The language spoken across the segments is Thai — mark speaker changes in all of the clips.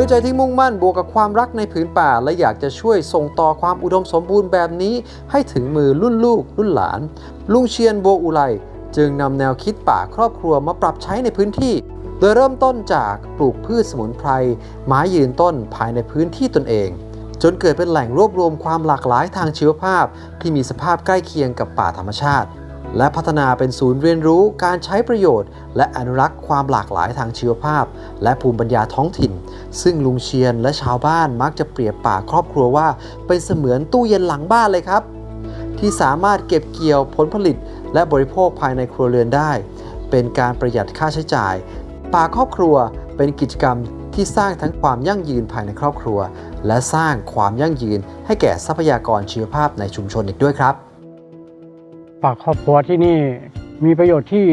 Speaker 1: ด้วยใจที่มุ่งมั่นบวกกับความรักในผืนป่า และอยากจะช่วยส่งต่อความอุดมสมบูรณ์แบบนี้ ให้ถึงมือรุ่นลูกรุ่นหลาน ลุงเชียนโบวอุไลจึงนำแนวคิดป่าครอบครัวมาปรับใช้ในพื้นที่ โดยเริ่มต้นจากปลูกพืชสมุนไพรไม้ยืนต้นภายในพื้นที่ตนเอง จนเกิดเป็นแหล่งรวบรวมความหลากหลายทางชีวภาพ ที่มีสภาพใกล้เคียงกับป่าธรรมชาติ และพัฒนาเป็นศูนย์เรียนรู้การใช้ประโยชน์ และอนุรักษ์ความหลากหลายทางชีวภาพ และภูมิปัญญาท้องถิ่น ซึ่งลุงเชียนและชาวบ้านมักจะเปรียบป่าครอบครัวว่า เป็นเสมือนตู้เย็นหลังบ้านเลยครับ ที่สามารถเก็บเกี่ยวผลผลิต และบริโภคภายในครัวเรือนได้ เป็นการประหยัดค่าใช้จ่าย ป่าครอบครัวเป็นกิจกรรมที่สร้างทั้งความยั่งยืนภายในครอบครัว และสร้างความยั่งยืนให้แก่ทรัพยากรชีวภาพในชุมชนอีกด้วยครับ
Speaker 2: ป่าครอบครัวที่นี่มีประโยชน์ที่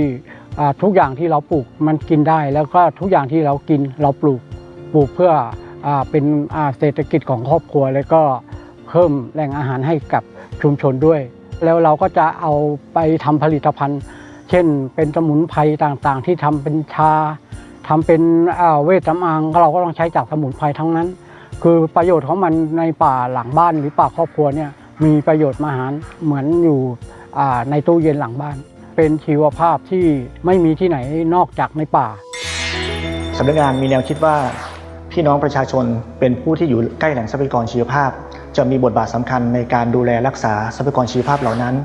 Speaker 2: ทุกอย่างที่เราปลูกมันกินได้ แล้วก็ทุกอย่างที่เรากินเราปลูกปลูกเพื่ออเป็นเศรษฐกิจของครอบครัว แล้วก็เพิ่มแหล่งอาหารให้กับชุมชนด้วย แล้วเราก็จะเอาไปทำผลิตภัณฑ์ เช่น เป็นสมุนไพรต่างๆ ที่ทำเป็นชาทำเป็นเวชสำอางเราก็ต้องใช้จากสมุนไพรทั้งนั้น คือประโยชน์ของมันในป่าหลังบ้านหรือป่าครอบครัวเนี่ยมีประโยชน์มหาศาลเหมือนอยู่ ในตู้เย็นหลังบ้าน เป็นชีวภาพที่ไม่มีที่ไหนนอกจากในป่า
Speaker 3: สำนักงานมีแนวคิดว่าพี่น้องประชาชนเป็นผู้ที่อยู่ใกล้แหล่งทรัพยากรชีวภาพ จะมีบทบาทสำคัญในการดูแลรักษาทรัพยากรชีวภาพเหล่านั้น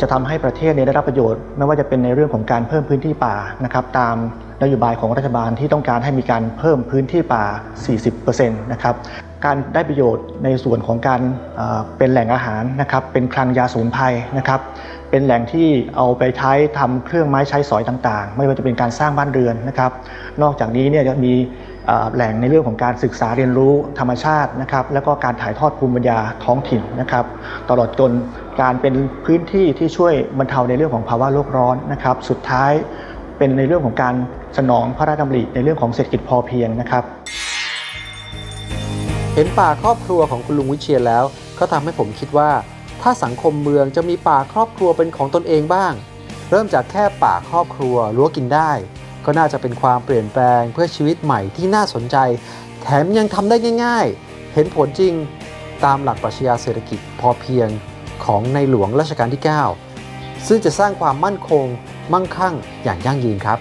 Speaker 3: จะทำให้ประเทศเนตได้รับประโยชน์ ไม่ว่าจะเป็นในเรื่องของการเพิ่มพื้นที่ป่านะครับตามนโยบายของรัฐบาลที่ต้องการให้มีการเพิ่มพื้นที่ป่า 40%นะครับ การได้ประโยชน์ในส่วนของการเป็นแหล่งอาหารนะครับ เป็นคลังยาสูนไพรนะครับ เป็นแหล่งที่เอาไปใช้ทำเครื่องไม้ใช้สอยต่างๆ ไม่ว่าจะเป็นการสร้างบ้านเรือนนะครับ นอกจากนี้เนี่ยจะมีแหล่งในเรื่องของการศึกษาเรียนรู้ธรรมชาตินะครับ แล้วก็การถ่ายทอดภูมิปัญญาท้องถิ่นนะครับ ตลอดจนการเป็นพื้นที่ที่ช่วยบรรเทาในเรื่องของภาวะโลกร้อนนะครับ สุดท้ายเป็นในเรื่องของการสนองพระราชดำริในเรื่องของเศรษฐกิจพอเพียงนะครับ
Speaker 1: ห็นป่าครอบครัวของคุณลุงวิเชียนแล้ว ก็ทำให้ผมคิดว่า ถ้าสังคมเมืองจะมีป่าครอบครัวเป็นของตนเองบ้าง เริ่มจากแค่ป่าครอบครัวรั้วกินได้ ก็น่าจะเป็นความเปลี่ยนแปลงเพื่อชีวิตใหม่ที่น่าสนใจ แถมยังทำได้ง่าย ๆ เห็นผลจริงตามหลักปรัชญาเศรษฐกิจพอเพียงของในหลวงรัชกาลที่ 9 ซึ่งจะสร้างความมั่นคงมั่งคั่งอย่างยั่งยืนครับ